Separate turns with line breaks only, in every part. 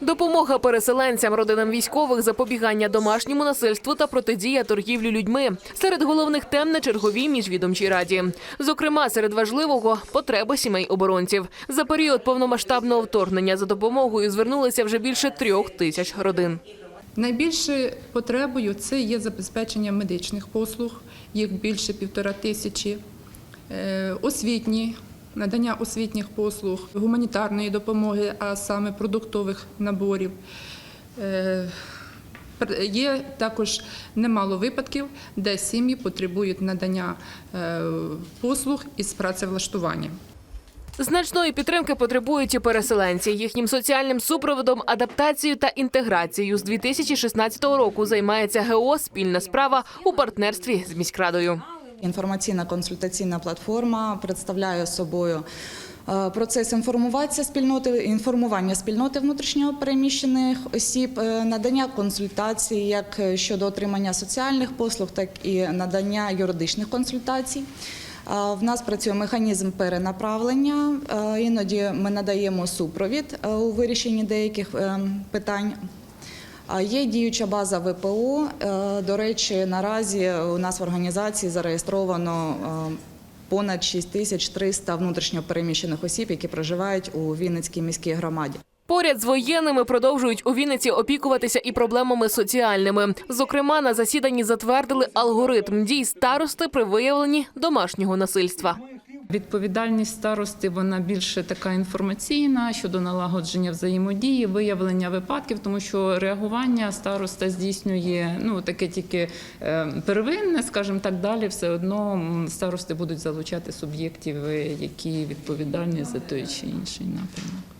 Допомога переселенцям, родинам військових, запобігання домашньому насильству та протидія торгівлі людьми серед головних тем на черговій міжвідомчій раді. Зокрема, серед важливого потреби сімей оборонців. За період повномасштабного вторгнення за допомогою звернулися вже більше трьох тисяч родин.
Найбільшою потребою це є забезпечення медичних послуг, їх більше півтора тисячі, е, освітні, надання освітніх послуг, гуманітарної допомоги, а саме продуктових наборів. Е, Є також немало випадків, де сім'ї потребують надання е, послуг із працевлаштування.
Значної підтримки потребують і переселенці. Їхнім соціальним супроводом, адаптацією та інтеграцією з 2016 року займається ГО Спільна справа у партнерстві з міськрадою.
Інформаційна консультаційна платформа представляє собою е, процес інформації спільноти, інформування спільноти внутрішньо переміщених осіб, е, надання консультацій як щодо отримання соціальних послуг, так і надання юридичних консультацій. Е, В нас працює механізм перенаправлення. Е, Іноді ми надаємо супровід е, у вирішенні деяких е, питань. Є діюча база ВПО. Е, До речі, наразі у нас в організації зареєстровано е, понад 6300 внутрішньо переміщених осіб, які проживають у Вінницькій міській громаді.
Поряд з воєнними продовжують у Вінниці опікуватися і проблемами соціальними. Зокрема, на засіданні затвердили алгоритм дій старости при виявленні домашнього насильства.
Відповідальність старости вона більше така інформаційна щодо налагодження взаємодії, виявлення випадків, тому що реагування староста здійснює ну таке тільки е, первинне, скажімо так, далі все одно старости будуть залучати суб'єктів, е, які відповідальні за той чи інший напрямок.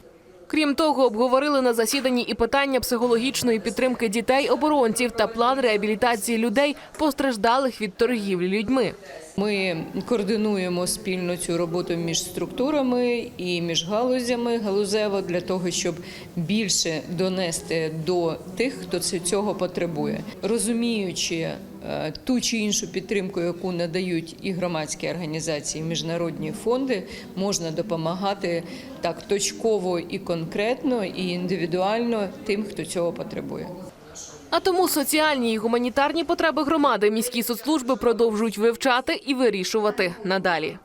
Крім того, обговорили на засіданні і питання психологічної підтримки дітей-оборонців та план реабілітації людей, постраждалих від торгівлі людьми.
Ми координуємо спільно цю роботу між структурами і між галузями галузево для того, щоб більше донести до тих, хто цього потребує, розуміючи е, ту чи іншу підтримку, яку надають і громадські організації, і міжнародні фонди, можна допомагати так точково і конкретно, і індивідуально тим, хто цього потребує.
А тому соціальні і гуманітарні потреби громади міські соцслужби продовжують вивчати і вирішувати надалі.